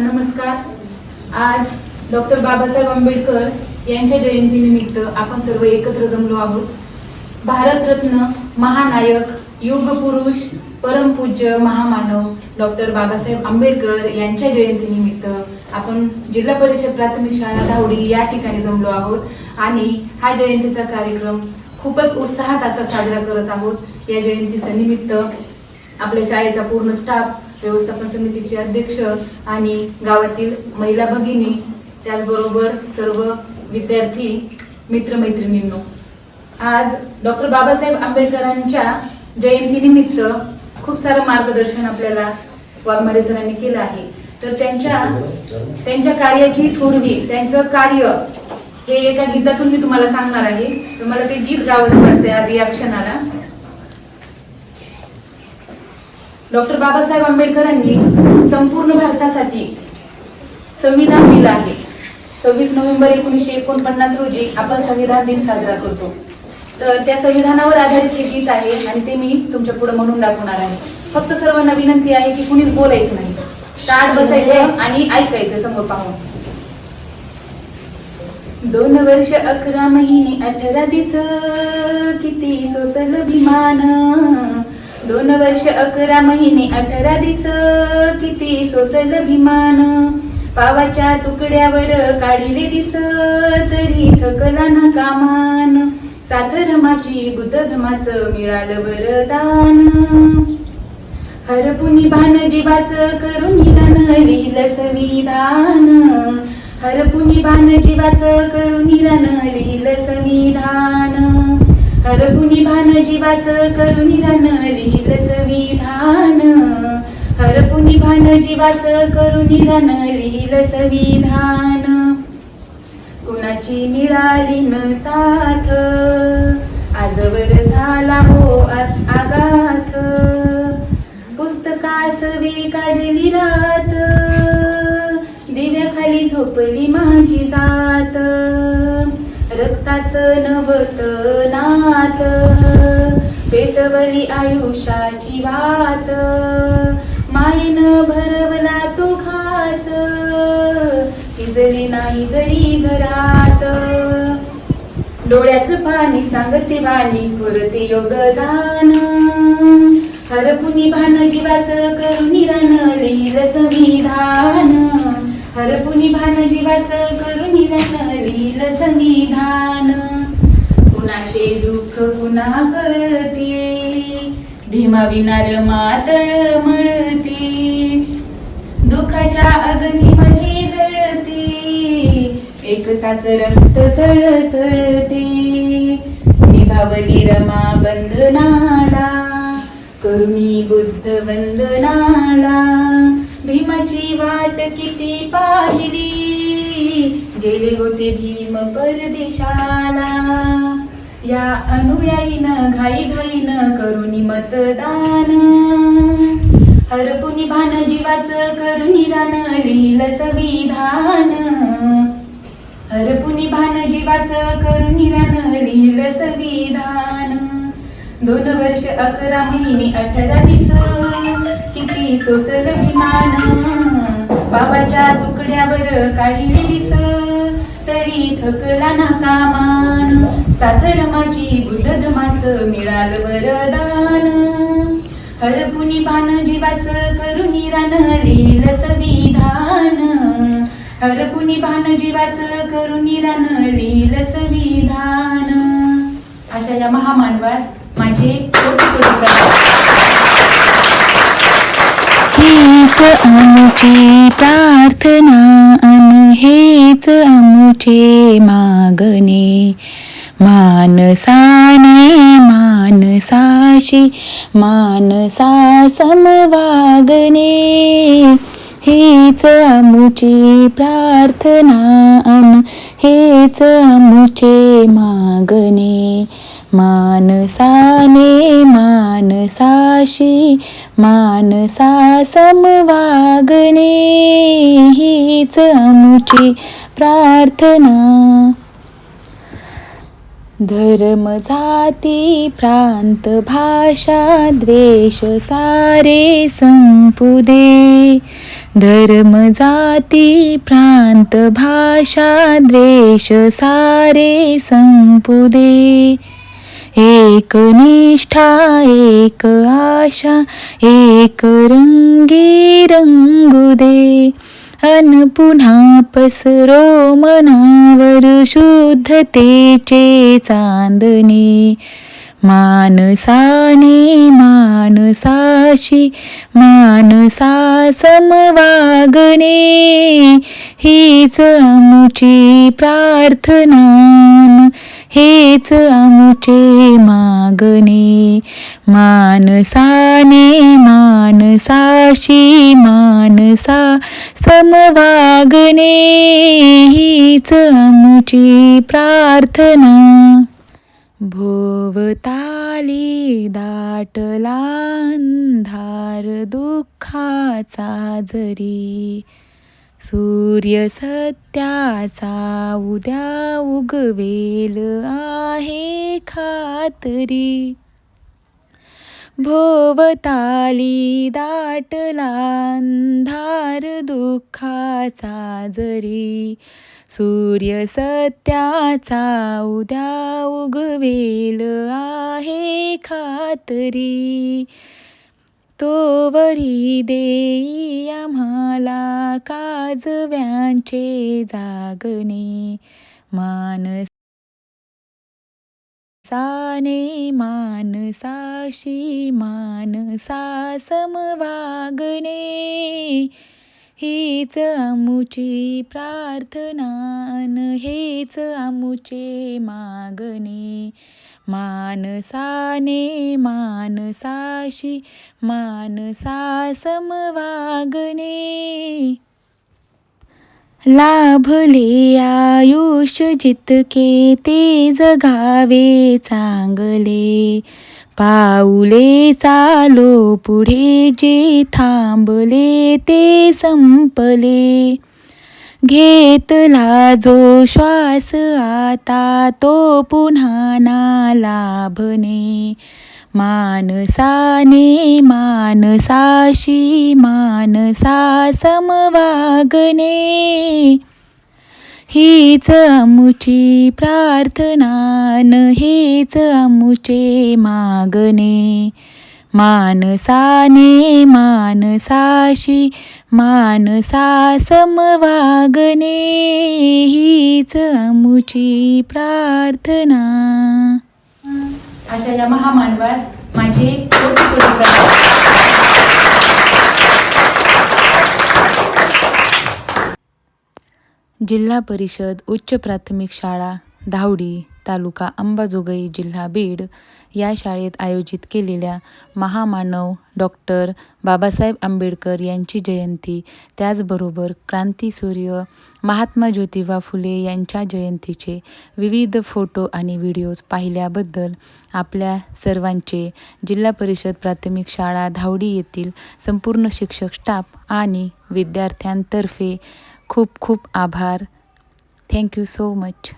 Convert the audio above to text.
नमस्कार. आज डॉक्टर बाबासाहेब आंबेडकर यांच्या जयंतीनिमित्त आपण सर्व एकत्र जमलो आहोत. भारतरत्न महानायक युगपुरुष परमपूज्य महामानव डॉक्टर बाबासाहेब आंबेडकर यांच्या जयंतीनिमित्त आपण जिल्हा परिषद प्राथमिक शाळा धावडी या ठिकाणी जमलो आहोत. आणि हा जयंतीचा कार्यक्रम खूपच उत्साहात असा साजरा करत आहोत. या जयंतीचं निमित्त आपल्या शाळेचा पूर्ण स्टाफ व्यवस्थापन समितीचे अध्यक्ष आणि गावातील महिला भगिनी त्याचबरोबर सर्व विद्यार्थी मित्रमैत्रिणींनो. आज डॉक्टर बाबासाहेब आंबेडकरांच्या जयंतीनिमित्त खूप सारं मार्गदर्शन आपल्याला वाघमारे सरांनी केलं आहे. तर त्यांच्या त्यांच्या कार्याची थोरवी त्यांचं कार्य हे एका गीतातून मी तुम्हाला सांगणार आहे. तर मला ते गीत गावंच वाटते आज या क्षणाला. डॉक्टर बाबासाहेब आंबेडकरांनी संपूर्ण भारतासाठी संविधान दिलं आहे. सव्वीस नोव्हेंबर एकोणीसशे एकोणपन्नास रोजी आपण संविधान दिन साजरा करतो. तर त्या संविधानावर आधारित हे गीत आहे आणि ते मी तुमच्यापुढे म्हणून दाखवणार आहे. फक्त सर्वांना विनंती आहे की कुणीच बोलायचं नाही. ताट बसायचं आणि ऐकायचं समोर पाहून. दोन वर्ष अकरा महिने अठरा दिस किती सोसल विमान दोन वर्ष अकरा महिने अठरा दिस किती सोसल विमान पावाच्या तुकड्यावर काढिले दिस तरी थकला ना कामान साधर्माची बुद्धधमाच मिळालं वरदान. हरपुनी भान जीवाच करून निदान लिहिलं संविधान. हरपुनी भान जीवाच करून निदान लिहिलं संविधान. हरपुनी भान जीवाच करून निदान लिहित संविधान हरपुनी भान जीवाच करून निदान लिहिलं संविधान कुणाची मिळाली न साथ? आजवर झाला हो आ- रक्ताचं नवत नात. पेटवली आयुष्याची वात. मायेन भरवला तो खास शिजली नाही जरी घरात. डोळ्याचं पाणी सांगते वाणी पुरते योगदान. हरपुनी भान जीवाच करून निरान लिहिलं संविधान. हरपुनी भान जीवाच करून निरान लिहिलं संविधान कुणाचे दुःख कुणा कळते भीमा विनार मातळ मळते. दुःखाच्या अग्नीमध्ये जळते. एकताच रक्त सळसळते निभावली रमा बंधनाला. करुणी बुद्ध वंदनाला. भीमाची वाट किती पाहिली? गेले होते भीम परदेशाला. या अनुयायीनं घाई घाईनं करुणी मतदान. हरपुनी भान जीवाच करुणी रान लिहिलं संविधान. हरपुनी भान जीवाच करुणी रान लिहिलं संविधान. दोन वर्ष अकरा महिने अठरा दिस किती सोसल विमान बाबाच्या तुकड्यावर काढिले थकला ना कामान. बुद्ध धमाच मिळालं वरदान. हरपुनी भान जीवाच करुणी रान लिहिलं संविधान. हरपुनी भान जीवाच करुणी रान संविधान. अशा या महामानवास माझे कोटी कोटी हेच आमची प्रार्थना अन हेच आमचे मागणे. मानसाने मानसाशी मानसा समवागणे हेच आमुची प्रार्थना अन हेच आमुचे मागणे. मानसाने मानसाशी मानसा समवागणे हीच आमुची प्रार्थना. धर्म जाती प्रांत भाषा द्वेष सारे संपुदे. धर्म जाती प्रांत भाषा द्वेष सारे संपुदे. एक निष्ठा एक आशा एक रंगी रंगू दे. अन पुन्हा पसरो मनावर शुद्धतेचे चांदणे. मानसाने मानसाशी मानसा समवागणे हीच आमची प्रार्थना हेच अमुचे मागणे. मानसाने मानसाशी मानसा समवागणे. हीच अमुची प्रार्थना. भोवताली दाटला अंधार दुःखाचा जरी. सूर्य सत्याचा उद्या उगवेल आहे खातरी. भोवताली दाटला अंधार दुःखाचा जरी. सूर्य सत्याचा उद्या उगवेल आहे खातरी. तोवरी देई आम्हा काजव्यांचे जागणे मानस साने मानसाशी मानसा समवागणे. हीच अमुची प्रार्थना हेच अमुचे मागणे. मानसाने मानसाशी मानसा समवागणे. लाभले आयुष्य जितके ते जगावे चांगले. पाऊले चालो पुढे जे थांबले ते संपले. घेतला जो श्वास आता तो पुन्हा ना लाभणे मानसाने मानसाशी मानसा समवागणे हीच अमुची प्रार्थना न हेच अमुचे मागणे. मानसाने मानसाशी मानसा समवागणे हीच अमुची प्रार्थना. अशा या महामानवास माझे कोटी कोटी प्रणाम. जिल्हा परिषद उच्च प्राथमिक शाळा धावडी. तालुका अंबाजोगाई जिल्हा बीड या शाळेत आयोजित केलेल्या महामानव डॉक्टर बाबासाहेब आंबेडकर यांची जयंती. त्याचबरोबर क्रांतीसूर्य महात्मा ज्योतिबा फुले यांच्या जयंतीचे विविध फोटो आणि व्हिडिओज पाहिल्याबद्दल आपल्या सर्वांचे जिल्हा परिषद प्राथमिक शाळा धावडी येथील संपूर्ण शिक्षक स्टाफ आणि विद्यार्थ्यांतर्फे खूप खूप आभार. Thank you so much.